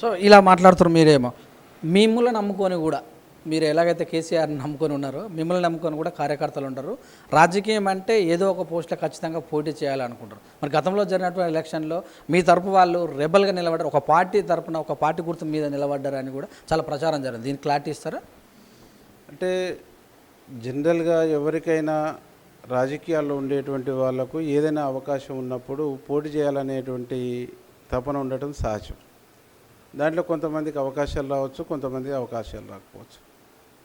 So ఇలా మాట్లాడుతున్నారు మీరేమో. మిమ్మల్ని నమ్ముకొని కూడా మీరు ఎలాగైతే కేసీఆర్ని నమ్ముకొని ఉన్నారో మిమ్మల్ని నమ్ముకొని కూడా కార్యకర్తలు ఉంటారు. రాజకీయం అంటే ఏదో ఒక పోస్టులో ఖచ్చితంగా పోటీ చేయాలనుకుంటారు. మరి గతంలో జరిగినటువంటి ఎలక్షన్లో మీ తరపు వాళ్ళు రెబల్గా నిలబడ్డారు. ఒక పార్టీ తరపున ఒక పార్టీ గుర్తు మీద నిలబడ్డారని కూడా చాలా ప్రచారం జరిగింది. దీనికి క్లారిటీ ఇస్తారా? అంటే జనరల్గా ఎవరికైనా రాజకీయాల్లో ఉండేటువంటి వాళ్ళకు ఏదైనా అవకాశం ఉన్నప్పుడు పోటీ చేయాలనేటువంటి తపన ఉండటం సహజం. దాంట్లో కొంతమందికి అవకాశాలు రావచ్చు కొంతమంది అవకాశాలు రాకపోవచ్చు.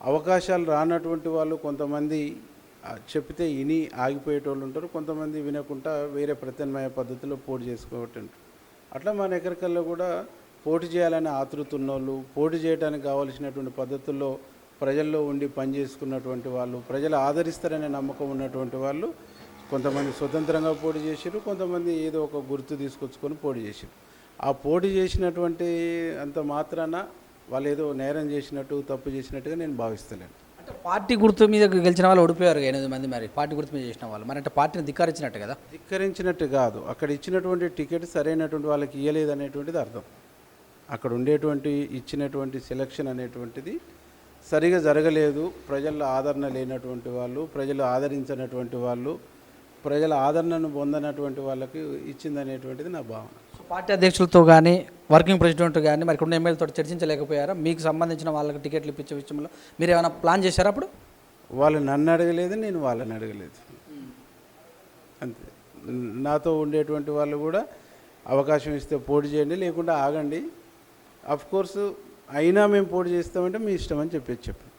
అవకాశాలు రానటువంటి వాళ్ళు కొంతమంది చెప్తే ఇని ఆగిపోయేటోళ్ళు ఉంటారు కొంతమంది వినకుండా వేరే ప్రత్యామ్నాయ పద్ధతిలో పోటీ చేసుకోవటం అట్లా మన ఎక్కడికల్లో కూడా పోటీ చేయాలని ఆతృత వాళ్ళు పోటీ చేయడానికి కావలసినటువంటి పద్ధతుల్లో ప్రజల్లో ఉండి పనిచేసుకున్నటువంటి వాళ్ళు ప్రజలు ఆదరిస్తారనే నమ్మకం ఉన్నటువంటి వాళ్ళు కొంతమంది స్వతంత్రంగా పోటీ చేసారు కొంతమంది ఏదో ఒక గుర్తు తీసుకొచ్చుకొని పోటీ చేసారు ఆ పోటీ చేసినటువంటి అంత మాత్రాన వాళ్ళు ఏదో నేరం చేసినట్టు తప్పు చేసినట్టుగా నేను భావిస్తలేను. అంటే పార్టీ గుర్తు మీద గెలిచిన వాళ్ళు ఓడిపోయారు ఎనిమిది మంది మరి. పార్టీ గుర్తు మీద చేసిన వాళ్ళు. మరి అంటే పార్టీని ధిక్కరించినట్టు కదా? ధిక్కరించినట్టు కాదు. అక్కడ ఇచ్చినటువంటి టికెట్ సరైనటువంటి వాళ్ళకి ఇవ్వలేదు అనేటువంటిది అర్థం. అక్కడ ఉండేటువంటి ఇచ్చినటువంటి సెలక్షన్ అనేటువంటిది సరిగా జరగలేదు. ప్రజల్లో ఆదరణ లేనటువంటి వాళ్ళు ప్రజలు ఆదరించినటువంటి వాళ్ళు ప్రజల ఆదరణను పొందనటువంటి వాళ్ళకి ఇచ్చిందనేటువంటిది నా భావన. పార్టీ అధ్యక్షులతో కానీ వర్కింగ్ ప్రెసిడెంట్ కానీ మరి ఉన్న ఎమ్మెల్యేతో చర్చించలేకపోయారా? మీకు సంబంధించిన వాళ్ళకి టికెట్లు ఇప్పించే విషయంలో మీరు ఏమైనా ప్లాన్ చేశారా అప్పుడు? వాళ్ళు నన్ను అడగలేదు నేను వాళ్ళని అడగలేదు. అంతే. నాతో ఉండేటువంటి వాళ్ళు కూడా అవకాశం ఇస్తే పోటీ చేయండి లేకుంటే ఆగండి. అఫ్ కోర్సు అయినా మేము పోటీ చేస్తామంటే మీ ఇష్టం అని చెప్పేసి చెప్పాను